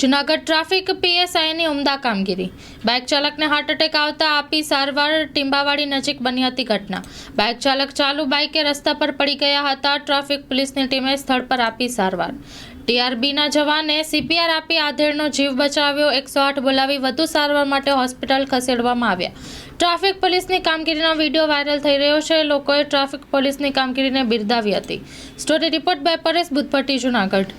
Junagadh traffic પીએસઆઈની ઉમદા કામગીરી. Bike ચાલકને હાર્ટ એટેક આવતા આપી સારવાર ટીંબાવાડી નજીક બની હતી ઘટના. બાઇક ચાલક ચાલુ બાઇકે રસ્તા પર પડી ગયા હતા. ટ્રાફિક પોલીસની ટીમે સ્થળ પર આપી સારવાર. ટીઆરબીના જવાને સીપીઆર આપી આધેડનો જીવ બચાવ્યો. એકસો આઠ બોલાવી વધુ સારવાર માટે હોસ્પિટલ ખસેડવામાં આવ્યા. ટ્રાફિક પોલીસની કામગીરીનો વીડિયો વાયરલ થઈ રહ્યો છે. લોકોએ ટ્રાફિક પોલીસની કામગીરીને બિરદાવી હતી. Story report by Paresh Buddhapatti Junagadh.